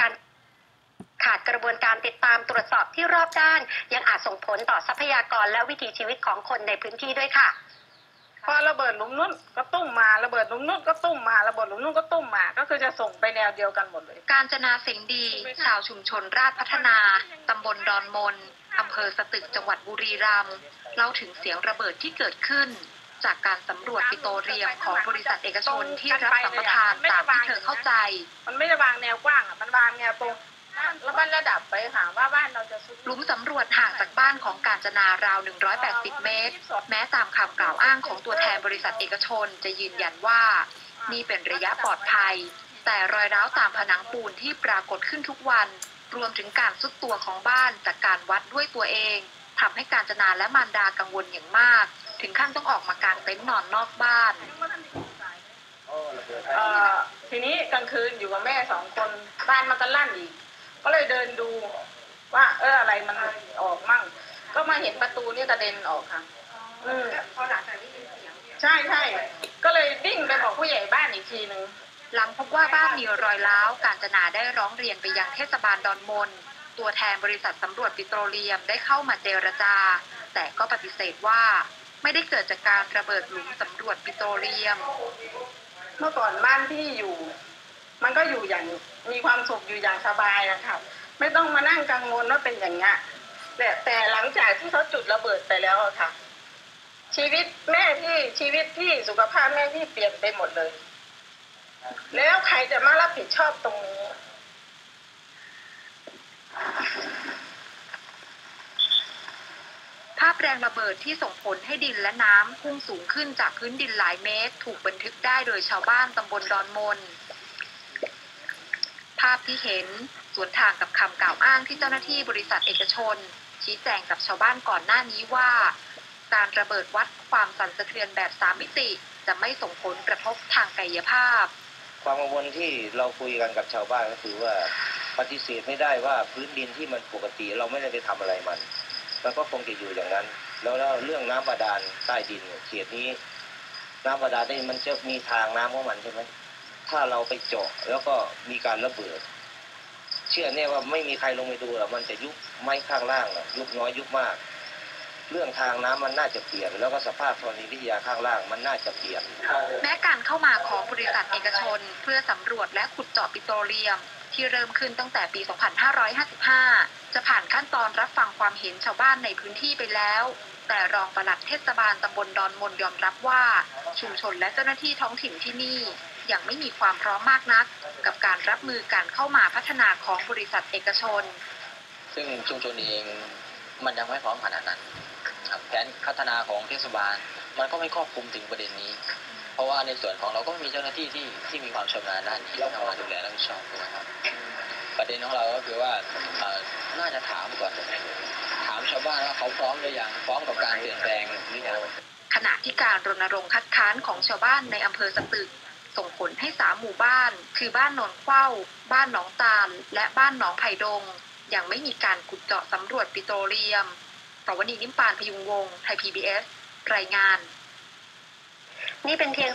การขาดกระบวนการติดตามตรวจสอบที่รอบด้าน ยังอาจส่งผลต่อทรัพยากรและวิถีชีวิตของคนในพื้นที่ด้วยค่ะ พอระเบิดหลุมนู้นก็ตุ้มมาระเบิดหลุมนู้นก็ตุ้มมาระเบิดหลุมนู้นก็ตุ้มมา ก็คือจะส่งไปแนวเดียวกันหมดเลย การจนาเสียงดี ชาวชุมชนราชพัฒนาตำบลดอนมนอำเภอสตึกจังหวัดบุรีรัมย์เล่าถึงเสียงระเบิดที่เกิดขึ้น จากการสำรวจปิโตรเลียมของบริษัทเอกชนที่รับสัมปทานตามที่เธอเข้าใจ มันไม่ได้วางแนวกว้างอะมันวางแนวตรงแล้วมันระดับไปหาว่าบ้านเราจะซุดหลุมสำรวจห่างจากบ้านของการจนาราว 180 เมตร แม้ตามคำกล่าวอ้างของตัวแทนบริษัทเอกชนจะยืนยันว่า นี่เป็นระยะปลอดภัย แต่รอยร้าวตามผนังปูนที่ปรากฏขึ้นทุกวัน รวมถึงการซุดตัวของบ้านจากการวัดด้วยตัวเองทำให้การจนาและมารดากังวลอย่างมาก ถึงขั้นต้องออกมากางเต็นท์นอนนอกบ้านเอ่อทีนี้กลางคืนอยู่กับแม่สองคนบ้านมันก็ลั่นอีก ก็เลยเดินดูว่า เอออะไรมันออกมั่ง ก็มาเห็นประตูเนี่ยกระเด็นออกค่ะอืมพอหลังจากได้ยินเสียงใช่ใช่ก็เลยวิ่งไปบอกผู้ใหญ่บ้านอีกทีหนึ่งหลังพบว่าบ้านมีรอยร้าวการจนาได้ร้องเรียนไปยังเทศบาลดอนมน ตัวแทนบริษัทสำรวจปิโตรเลียมได้เข้ามาเจรจา แต่ก็ปฏิเสธว่า ไม่ได้เกิดจากการระเบิดหลุมสำรวจปิโตรเลียม เมื่อก่อนบ้านที่อยู่ มันก็อยู่อย่างมีความสุขอยู่อย่างสบายนะครับ ไม่ต้องมานั่งกังวลว่าเป็นอย่างเงี้ยแต่แต่หลังจากที่เขาจุดระเบิดไปแล้วค่ะ ชีวิตแม่พี่ชีวิตพี่สุขภาพแม่พี่เปลี่ยนไปหมดเลย แล้วใครจะมารับผิดชอบตรงนี้าพแรงระเบิดที่ส่งผลให้ดินและน้ำพุ่งสูงขึ้นจากพื้นดินหลายเมตร ถูกบันทึกได้โดยชาวบ้านตำบลดอนมน ภาพที่เห็นสวนทางกับคำกล่าวอ้างที่เจ้าหน้าที่บริษัทเอกชน ชี้แจงกับชาวบ้านก่อนหน้านี้ว่า การระเบิดวัดความสั่นสะเทือนแบบสามมิติ จะไม่ส่งผลกระทบทางกายภาพ ความกังวลที่เราคุยกันกับชาวบ้านก็คือว่าปฏิเสธไม่ได้ว่าพื้นดินที่มันปกติ เราไม่ได้ไปทำอะไรมัน มันก็คงจะอยู่อย่างนั้น แล้วแล้วเรื่องน้ำบาดาลใต้ดินเขียเขตนี้ น้ำบาดาลนี่มันจะมีทางน้ำของมันใช่ไหมถ้าเราไปเจาะแล้วก็มีการระเบิด เชื่อแน่ว่าไม่มีใครลงไปดูหรอกมันจะยุบไม้ข้างล่างยุบน้อยยุบมาก เรื่องทางน้ำมันน่าจะเปลี่ยน แล้วก็สภาพธรณีวิทยาข้างล่างมันน่าจะเปลี่ยน แม้การเข้ามาของบริษัทเอกชน เพื่อสำรวจและขุดเจาะปิโตรเลียม ที่เริ่มขึ้นตั้งแต่ปี 2555 จะผ่านขั้นตอนรับฟังความเห็นชาวบ้านในพื้นที่ไปแล้ว แต่รองปลัดเทศบาลตำบลดอนมนยอมรับว่า ชุมชนและเจ้าหน้าที่ท้องถิ่นที่นี่ยังไม่มีความพร้อมมากนัก กับการรับมือการเข้ามาพัฒนาของบริษัทเอกชน ซึ่งชุมชนเองมันยังไม่พร้อมขนาดนั้นครับแผน พัฒนาของเทศบาล มันก็ไม่ครอบคลุมถึงประเด็นนี้ เพราะว่าในส่วนของเราก็มีเจ้าหน้าที่ที่ที่มีความชำนาญด้านนี้เข้ามาดูแลรับผิดชอบด้วยครับ ประเด็นของเราก็คือว่าน่าจะถามก่อนถามชาวบ้านว่าเขาพร้อมหรือยังพร้อมกับการเปลี่ยนแปลงหรือยังขณะที่การรณรงค์คัดค้านของชาวบ้านในอำเภอสตึกส่งผลให้สามหมู่บ้าน คือบ้านนนเข้า บ้านหนองตาล และบ้านหนองไผ่ดง ยังไม่มีการขุดเจาะสำรวจปิโตรเลียม สวนีนิมปานพยุงวงไทย PBS รายงาน นี่เป็นเพียง